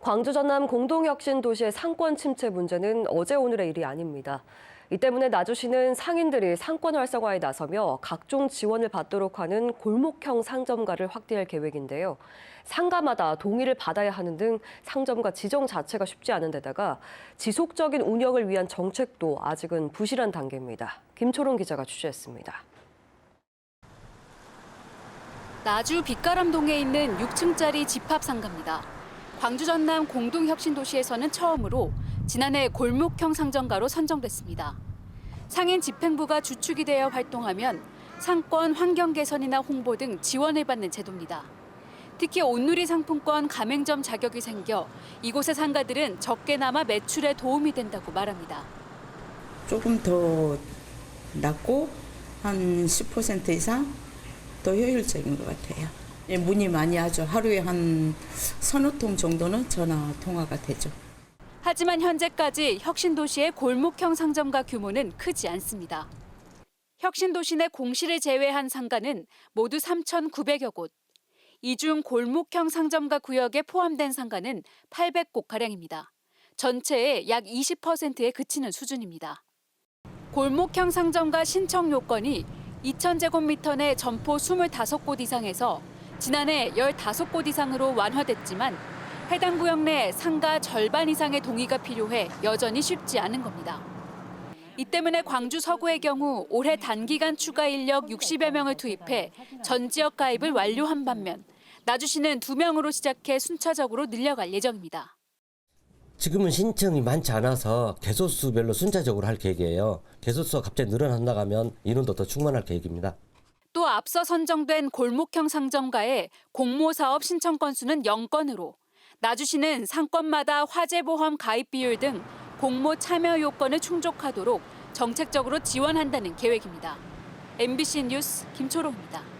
광주 전남 공동혁신 도시의 상권 침체 문제는 어제 오늘의 일이 아닙니다. 이 때문에 나주시는 상인들이 상권 활성화에 나서며 각종 지원을 받도록 하는 골목형 상점가를 확대할 계획인데요. 상가마다 동의를 받아야 하는 등 상점가 지정 자체가 쉽지 않은 데다가 지속적인 운영을 위한 정책도 아직은 부실한 단계입니다. 김초롱 기자가 취재했습니다. 나주 빛가람동에 있는 6층짜리 집합 상가입니다. 광주 전남 공동혁신도시에서는 처음으로 지난해 골목형 상점가로 선정됐습니다. 상인 집행부가 주축이 되어 활동하면 상권 환경 개선이나 홍보 등 지원을 받는 제도입니다. 특히 온누리 상품권 가맹점 자격이 생겨 이곳의 상가들은 적게나마 매출에 도움이 된다고 말합니다. 조금 더 낮고 한 10% 이상 더 효율적인 것 같아요. 예, 문의 많이 하죠. 하루에 한 서너 통 정도는 전화 통화가 되죠. 하지만 현재까지 혁신도시의 골목형 상점가 규모는 크지 않습니다. 혁신도시 내 공시를 제외한 상가는 모두 3,900여 곳. 이 중 골목형 상점가 구역에 포함된 상가는 800곳가량입니다. 전체의 약 20%에 그치는 수준입니다. 골목형 상점가 신청 요건이 2,000제곱미터 내 점포 25곳 이상에서 지난해 15곳 이상으로 완화됐지만 해당 구역 내 상가 절반 이상의 동의가 필요해 여전히 쉽지 않은 겁니다. 이 때문에 광주 서구의 경우 올해 단기간 추가 인력 60여 명을 투입해 전 지역 가입을 완료한 반면 나주시는 2명으로 시작해 순차적으로 늘려갈 예정입니다. 지금은 신청이 많지 않아서 개소수별로 순차적으로 할 계획이에요. 개소수가 갑자기 늘어난다면 인원도 더 충만할 계획입니다. 또 앞서 선정된 골목형 상점가의 공모 사업 신청 건수는 0건으로 나주시는 상권마다 화재보험 가입 비율 등 공모 참여 요건을 충족하도록 정책적으로 지원한다는 계획입니다. MBC 뉴스 김초롱입니다.